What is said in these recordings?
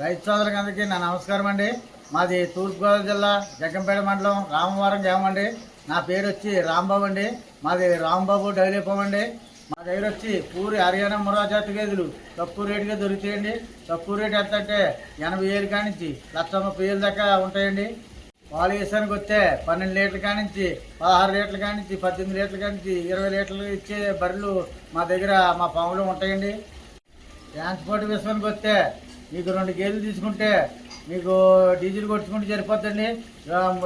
రైతు సోదరులందరికీ నా నమస్కారం అండి. మాది తూర్పుగోదావరి జిల్లా జగ్గంపేట మండలం రామవరం గ్రామం అండి. నా పేరు వచ్చి రాంబాబు అండి. మాది రాంబాబు డైరీ ఫామ్ అండి. మా దగ్గర వచ్చి పూరి హర్యానా మురాజాతి గేదెలు తక్కువ రేటుగా దొరుకుతాయండి. తక్కువ రేటు ఎంత అంటే ఎనభై ఏళ్ళు కానించి లక్ష ముప్పై ఏళ్ళ దాకా ఉంటాయండి. పాలు వేసానికి వస్తే పన్నెండు లీటర్ల కానించి పదహారు లీటర్ల కానించి పద్దెనిమిది లీటర్ల కానించి ఇరవై లీటర్లు ఇచ్చే బర్రెలు మా దగ్గర మా పాములు ఉంటాయండి. ట్రాన్స్పోర్ట్ విషయానికి వస్తే మీకు రెండు గేదెలు తీసుకుంటే మీకు డీజిల్ కొట్టుకుంటే సరిపోద్దండి.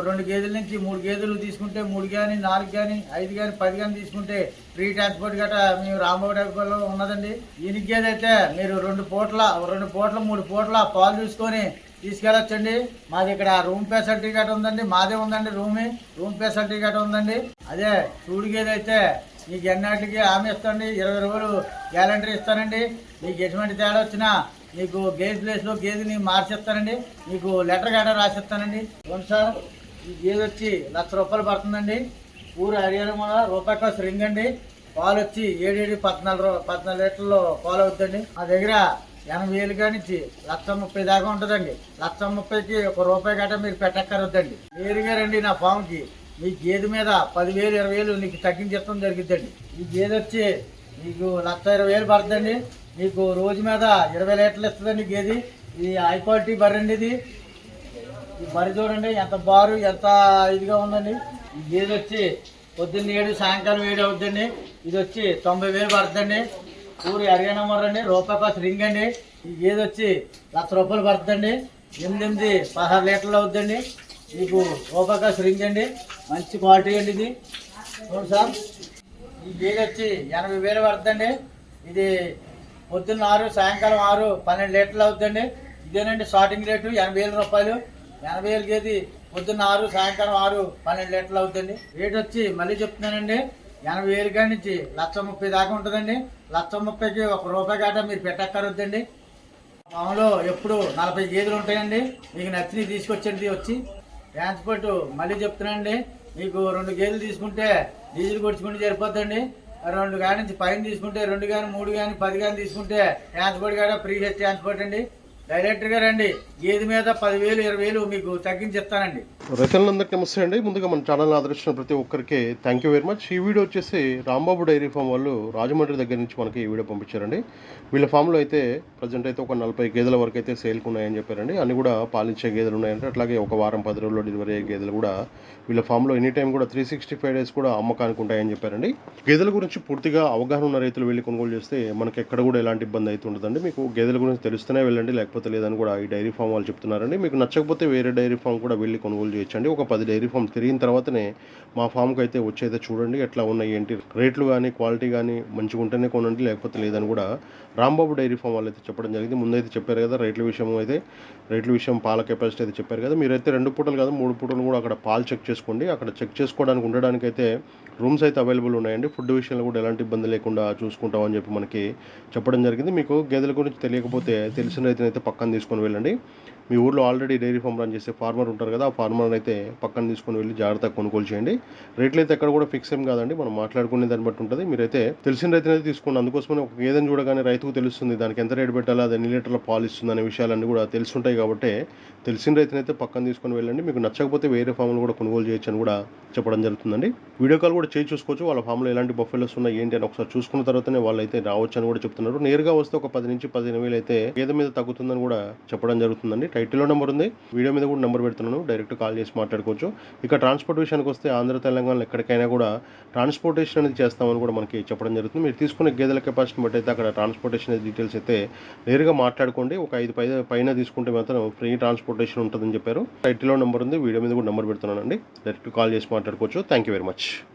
రెండు గేదెల నుంచి మూడు గేదెలు తీసుకుంటే మూడు కానీ నాలుగు కానీ ఐదు కానీ పది కానీ తీసుకుంటే ఫ్రీ ట్రాన్స్పోర్ట్ గట్రా మేము రామబాబులో ఉన్నదండి. ఈయన గేదె అయితే మీరు రెండు పూట్ల రెండు పూట్ల మూడు పూట్ల పాలు చూసుకొని తీసుకెళ్ళొచ్చండి. మాది ఇక్కడ రూమ్ ఫెసిలిటీ గట్రా ఉందండి. మాదే ఉందండి రూమ్ రూమ్ ఫెసిలిటీ గట్రా ఉందండి. అదే చూడు గేదె అయితే మీకు ఎన్నాటికి హామీ ఇస్తాండి ఇరవై రోజులు గ్యాలంటీ ఇస్తానండి. మీకు ఎటువంటి తేడా వచ్చినా మీకు గేజ్ ప్లేస్లో గేదెని మార్చిస్తానండి. మీకు లెటర్ గట్రా రాసిస్తానండి. అవును సార్ ఈ గేదె వచ్చి లక్ష రూపాయలు పడుతుందండి. ఊరు హర్యానా మూల రూపాయి రింగ్ అండి. పాలు వచ్చి ఏడేడు పద్నాలుగు పద్నాలుగు లీటర్లు పాలు అవుతుందండి. మా దగ్గర ఎనభై వేలు కానించి లక్ష ముప్పై దాకా ఉంటుందండి. లక్ష ముప్పైకి ఒక రూపాయి గట్రా మీరు పెట్టక్కరొద్దండి నేరుగా రండి నా ఫామ్కి. మీ గేదె మీద పదివేలు ఇరవై వేలు నీకు తగ్గించడం జరుగుతుందండి ఈ గేదె వచ్చి మీకు లక్ష ఇరవై వేలు పడుతుందండి. మీకు రోజు మీద ఇరవై లీటర్లు ఇస్తుందండి గేది. ఇది హై క్వాలిటీ బర్రె అండి ఇది. ఈ బర్రె చూడండి ఎంత బారు ఎంత ఇదిగా ఉందండి. ఈ గేదె వచ్చి పొద్దున్న ఏడు సాయంకాలం ఏడు అవుతుందండి ఇది వచ్చి తొంభై వేలు పడుతుందండి. ఊరి హర్యానా మరండి రూపాయి పాస్ రింగ్ అండి. ఈ గేదె వచ్చి లక్ష రూపాయలు పడుతుందండి. ఎనిమిది ఎనిమిది పదహారు లీటర్లు అవుతుందండి మీకు రూపాయి కాసు అండి. మంచి క్వాలిటీ అండి ఇది. చూడండి సార్. ఈ గేదె వచ్చి ఎనభై వేలు పడుతుందండి. ఇది పొద్దున్న ఆరు సాయంకాలం ఆరు పన్నెండు లీటర్లు అవుతుందండి. ఇదేనండి స్టార్టింగ్ రేటు ఎనభై వేల రూపాయలు. ఎనభై వేలు గేది పొద్దున్న ఆరు సాయంకాలం ఆరు పన్నెండు లీటర్లు అవుతుంది రేట్ వచ్చి మళ్ళీ చెప్తున్నానండి. ఎనభై వేలు కాడి నుంచి లక్ష ముప్పై దాకా ఉంటుందండి. లక్ష ముప్పైకి ఒక రూపాయి కాట మీరు పెట్టక్కరొద్దండి మామూలు ఎప్పుడు నలభై గేదెలు ఉంటాయండి. మీకు నచ్చినవి తీసుకొచ్చండి వచ్చి. ట్రాన్స్పోర్ట్ మళ్ళీ చెప్తున్నానండి మీకు రెండు గేదెలు తీసుకుంటే డీజిల్ కొట్టుకుంటే సరిపోద్దండి. రెండు కాడి పైన తీసుకుంటే రెండు కానీ మూడు కానీ పది కానీ తీసుకుంటే ట్రాన్స్పోర్ట్ కూడా ఫ్రీ ట్రాన్స్పోర్ట్ అండి. డైరెక్ట్గా రండి. గేదె మీద పదివేలు ఇరవై వేలు మీకు తగ్గించి ఇస్తానండి రైతులందరికీ నమస్తే అండి. ముందుగా మన ఛానల్ ఆదరించిన ప్రతి ఒక్కరికి థ్యాంక్ యూ వెరీ మచ్ ఈ వీడియో వచ్చేసి రాంబాబు డైరీ ఫామ్ వాళ్ళు రాజమండ్రి దగ్గర నుంచి మనకి ఈ వీడియో పంపించారండి. వీళ్ళ ఫామ్లో అయితే ప్రజెంట్ అయితే ఒక నలభై గేదెల వరకు అయితే సేల్కి ఉన్నాయని చెప్పారండి. అన్ని కూడా పాలించే గేదెలు ఉన్నాయంటే అట్లాగే ఒక వారం పది రోజుల్లో డెలివరీ అయ్యే గేదెలు కూడా వీళ్ళ ఫామ్లో ఎనీ టైం కూడా త్రీ సిక్స్టీ ఫైవ్ డేస్ కూడా అమ్మకానికి ఉంటాయని చెప్పారండి. గేదెల గురించి పూర్తిగా అవగాహన ఉన్న రైతులు వెళ్ళి కొనుగోలు చేస్తే మనకి ఎక్కడ కూడా ఎలాంటి ఇబ్బంది అయితే ఉండదండి. మీకు గేదెల గురించి తెలుస్తూనే వెళ్ళండి లేకపోతే లేదని కూడా ఈ డైరీ ఫామ్ వాళ్ళు చెప్తున్నారండి. మీకు నచ్చకపోతే వేరే డైరీ ఫామ్ కూడా వెళ్ళి కొనుగోలు చేయొచ్చండి. ఒక పది డైరీ ఫామ్ తిరిగిన తర్వాతనే మా ఫామ్కి అయితే వచ్చేదే చూడండి. ఎట్లా ఉన్నాయి ఏంటి రేట్లు కానీ క్వాలిటీ కానీ మంచిగా ఉంటేనే కొనండి లేకపోతే లేదని కూడా రాంబాబు డైరీ ఫామ్ వాళ్ళు అయితే చెప్పడం జరిగింది. ముందైతే చెప్పారు కదా రేట్ల విషయం అయితే రేట్ల విషయం పాల కెపాసిటీ అయితే చెప్పారు కదా. మీరైతే రెండు పూటలు కాదు మూడు పూటలు కూడా అక్కడ పాలు చెక్ చేసుకోండి. అక్కడ చెక్ చేసుకోవడానికి ఉండడానికి అయితే రూమ్స్ అయితే అవైలబుల్ ఉన్నాయండి. ఫుడ్ విషయంలో కూడా ఎలాంటి ఇబ్బంది లేకుండా చూసుకుంటామని చెప్పి మనకి చెప్పడం జరిగింది. మీకు గేదెల గురించి తెలియకపోతే తెలిసిన రైతునైతే పక్కన తీసుకొని వెళ్ళండి. మీ ఊర్లో ఆల్రెడీ డైరీ ఫామ్ రన్ చేసే ఫార్మర్ ఉంటారు కదా ఆ ఫార్మర్ అయితే పక్కన తీసుకొని వెళ్ళి జాగ్రత్తగా కొనుగోలు చేయండి. రేట్లు అయితే ఎక్కడ కూడా ఫిక్స్ ఏం కాదండి. మనం మాట్లాడుకునే దాన్ని బట్టి ఉంటుంది. మీరైతే తెలిసిన రైతునైతే తీసుకోండి. అందుకోసమని ఒక గేదెని చూడగానే రైతుకు తెలుస్తుంది దానికి ఎంత రేటు పెట్టాలి అది ఎన్ని లీటర్ల పాలు ఇస్తుంది అనే విషయాలన్నీ కూడా తెలుసుంటాయి కాబట్టి తెలిసిన రైతునైతే పక్కన తీసుకొని వెళ్ళండి. మీకు నచ్చకపోతే వేరే ఫామ్లు కూడా కొనుగోలు చేయొచ్చు అని కూడా చెప్పడం జరుగుతుందండి. వీడియో కాల్ కూడా చేసి చూసుకోవచ్చు. వాళ్ళ ఫామ్లో ఎలాంటి బఫెలోస్ ఉన్నాయి ఏంటి అని ఒకసారి చూసుకున్న తర్వాతనే వాళ్ళు అయితే రావచ్చు అని కూడా చెప్తున్నారు. నేరుగా వస్తే ఒక పది నుంచి పదిహేను వేలు అయితే గేదె మీద తగ్గుతుందని కూడా చెప్పడం జరుగుతుందండి. టైటిల్లో నెంబర్ ఉంది. వీడియో మీద కూడా నెంబర్ పెడుతున్నాను. డైరెక్ట్ కాల్ చేసి మాట్లాడుకోవచ్చు. ఇక ట్రాన్స్పోర్ట్ విషయానికి వస్తే ఆంధ్ర తెలంగాణలో ఎక్కడికైనా కూడా ట్రాన్స్పోర్టేషన్ అనేది చేస్తామని కూడా మనకి చెప్పడం జరుగుతుంది. మీరు తీసుకునే గేదెల కెపాసిటీని బట్టి అయితే అక్కడ ట్రాన్స్పోర్టేషన్ డీటెయిల్స్ అయితే నేరుగా మాట్లాడుకోండి. ఒక ఐదు పై పైన తీసుకుంటే మాత్రం ఫ్రీ ట్రాన్స్పోర్టేషన్ ఉంటుందని చెప్పారు. టైటిల్లో నెంబర్ ఉంది. వీడియో మీద కూడా నెంబర్ పెడుతున్నానండి. డైరెక్ట్ కాల్ చేసి మాట్లాడుకోవచ్చు. Thank you very much